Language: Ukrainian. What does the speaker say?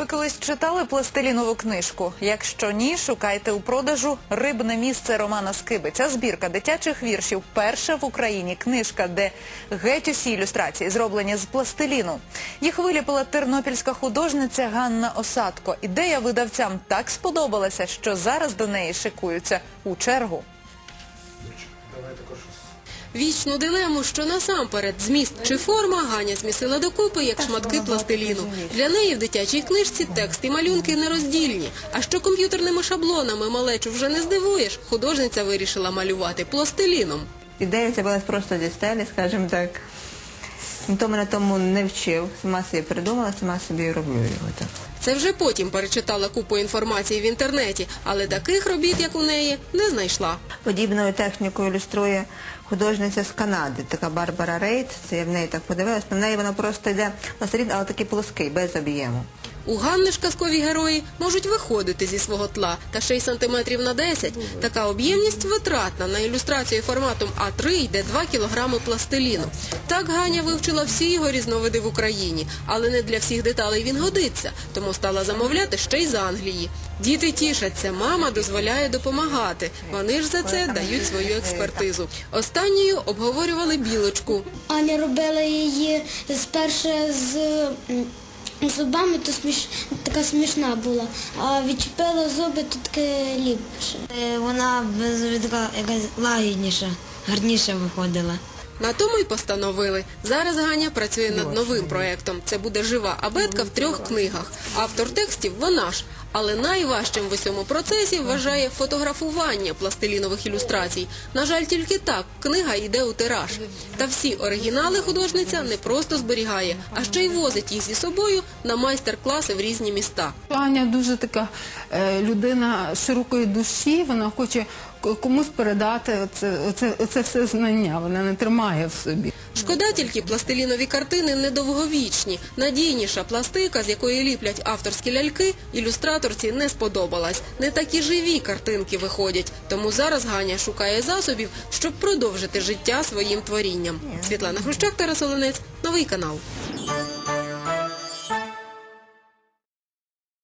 Ви колись читали пластилінову книжку? Якщо ні, шукайте у продажу рибне місце Романа Скиби. Ця збірка дитячих віршів перша в Україні книжка, де геть усі ілюстрації зроблені з пластиліну. Їх виліпила тернопільська художниця Ганна Осадко. Ідея видавцям так сподобалася, що зараз до неї шикуються у чергу. Вічну дилему, що насамперед зміст чи форма Ганя змісила докупи, як шматки пластиліну. Для неї в дитячій книжці текст і малюнки нероздільні. А що комп'ютерними шаблонами малечу вже не здивуєш, художниця вирішила малювати пластиліном. Ідея ця була просто зі стелі, скажімо так. Ніхто мене тому не вчив, сама собі придумала, сама собі роблю його так. Це вже потім перечитала купу інформації в інтернеті, але таких робіт, як у неї, не знайшла. Подібною технікою ілюструє художниця з Канади, така Барбара Рейд, це я в неї так подивилась. На неї вона просто йде на слід, але такий плоский, без об'єму. У Ганни ж казкові герої можуть виходити зі свого тла та ще й сантиметрів на 10. Така об'ємність витратна. На ілюстрацію форматом А3 йде 2 кілограми пластиліну. Так Ганя вивчила всі його різновиди в Україні, але не для всіх деталей він годиться, тому стала замовляти ще й з Англії. Діти тішаться, мама дозволяє допомагати. Вони ж за це дають свою експертизу. Останньою обговорювали білочку. Аня робила її спершу з зубами, то сміш... така смішна була, а відчепила зуби, то таке ліпше. Е, Вона така якась лагідніша, гарніша виходила. На тому й постановили. Зараз Ганя працює над новим проєктом. Це буде жива абетка в трьох книгах. Автор текстів вона ж. Але найважчим в усьому процесі вважає фотографування пластилінових ілюстрацій. На жаль, тільки так книга йде у тираж. Та всі оригінали художниця не просто зберігає, а ще й возить їх зі собою на майстер-класи в різні міста. Аня дуже така е, людина широкої душі, вона хоче комусь передати оце, оце, оце все знання, вона не тримає в собі. Шкода тільки пластилінові картини недовговічні. Надійніша пластика, з якої ліплять авторські ляльки, ілюстраторці не сподобалась. Не такі живі картинки виходять. Тому зараз Ганя шукає засобів, щоб продовжити життя своїм творінням. Світлана Хрущак, Тарас Оленець, новий канал.